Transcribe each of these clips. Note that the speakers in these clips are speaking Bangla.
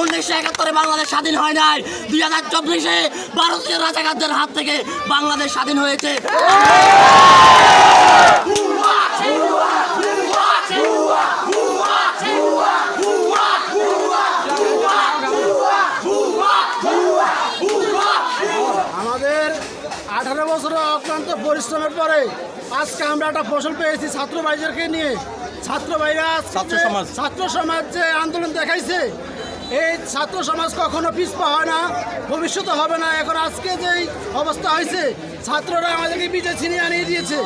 উনিশশো একাত্তরে বাংলাদেশ স্বাধীন হয় নাই। দুই হাজার চব্বিশে ভারতীয় রাজাকারদের হাত থেকে বাংলাদেশ স্বাধীন হয়েছে। আমাদের আঠারো বছরের অক্লান্ত পরিশ্রমের পরে আজকে আমরা একটা ফসল পেয়েছি ছাত্র ভাইদেরকে নিয়ে। ছাত্র ভাইরা ছাত্র সমাজ। ছাত্র সমাজ যে আন্দোলন দেখাইছে। এই ছাত্র সমাজ কখনো পিছপা হয় না ভবিষ্যতে হবে না। এখন আজকে যেই অবস্থা হয়েছে, ছাত্ররা আমাদেরকে বিজয় ছিনিয়ে আনিয়ে দিয়েছে।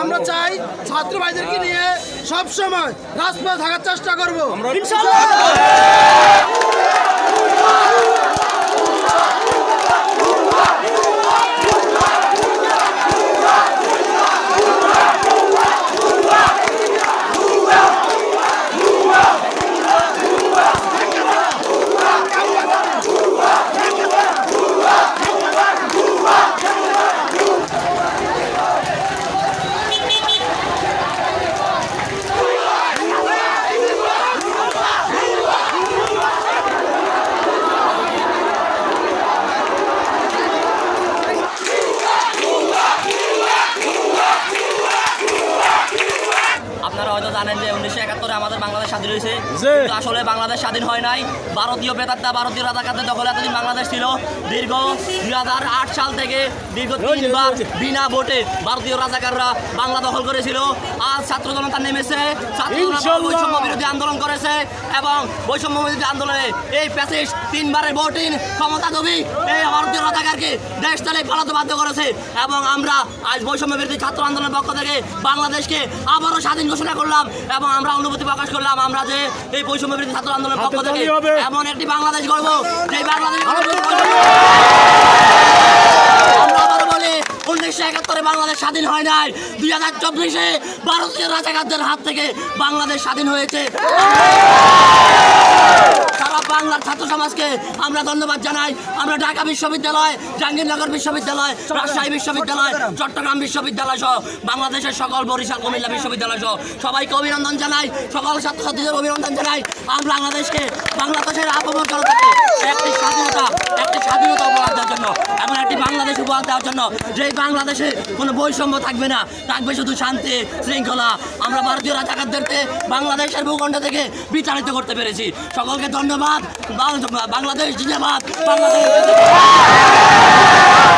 আমরা চাই ছাত্র ভাইদেরকে নিয়ে সবসময় রাজপথে থাকার চেষ্টা করব। আপনারা হয়তো জানেন যে উনিশশো একাত্তরে আমাদের বাংলাদেশ স্বাধীন হয়েছে। কিন্তু আসলে বাংলাদেশ স্বাধীন হয় নাই। ভারতীয় বেতারটা ভারতীয় রাজাকারদের দখলে এতদিন বাংলাদেশ ছিল। দীর্ঘ দুই হাজার আট সাল থেকে দীর্ঘ তিনবার বিনা ভোটে ভারতীয় রাজাকাররা বাংলা দখল করেছিল। আজ ছাত্র জনতা নেমেছে। ছাত্র বৈষম্য বিরোধী আন্দোলন করেছে এবং বৈষম্য বিরোধী আন্দোলনে এই প্যাসেজ তিনবারের ভোটিং ক্ষমতা দবি এই ভারতীয় রাজাকারকে দেশ থেকে পালাতে বাধ্য করেছে। এবং আমরা আজ বৈষম্য বিরোধী ছাত্র আন্দোলনের পক্ষ থেকে বাংলাদেশকে আবারও স্বাধীন ঘোষণা করলাম এবং আমরা অনুভূতি প্রকাশ করলাম। আমরা যে এই বৈষম্য বিরোধী ছাত্র আন্দোলনের পক্ষ থেকে এমন একটি বাংলাদেশ গর্ব যে বাংলাদেশ উনিশশো একাত্তরে বাংলাদেশ স্বাধীন হয় নাই। দুই হাজার চব্বিশে ভারতীয় রাজাকারদের হাত থেকে বাংলাদেশ স্বাধীন হয়েছে। বাংলার ছাত্র সমাজকে আমরা ধন্যবাদ জানাই। আমরা ঢাকা বিশ্ববিদ্যালয়, জাহাঙ্গীরনগর বিশ্ববিদ্যালয়, রাজশাহী বিশ্ববিদ্যালয়, চট্টগ্রাম বিশ্ববিদ্যালয় সহ বাংলাদেশের সকল বরিশাল, কুমিল্লা বিশ্ববিদ্যালয় সহ সবাইকে অভিনন্দন জানাই, সকল ছাত্রছাত্রীদের অভিনন্দন জানাই। আমরা বাংলাদেশকে, বাংলাদেশের জনতাকে একটি স্বাধীনতা একটি স্বাধীনতা উপহার জন্য। বাংলাদেশ উপহার দেওয়ার জন্য। যে বাংলাদেশে কোনো বৈষম্য থাকবে না, থাকবে শুধু শান্তি, শৃঙ্খলা। আমরা ভারতীয় রাজাকারদেরকে বাংলাদেশের ভূখণ্ড থেকে বিতাড়িত করতে পেরেছি। সকলকে ধন্যবাদ। বাংলাদেশ জিন্দাবাদ। বাংলাদেশ।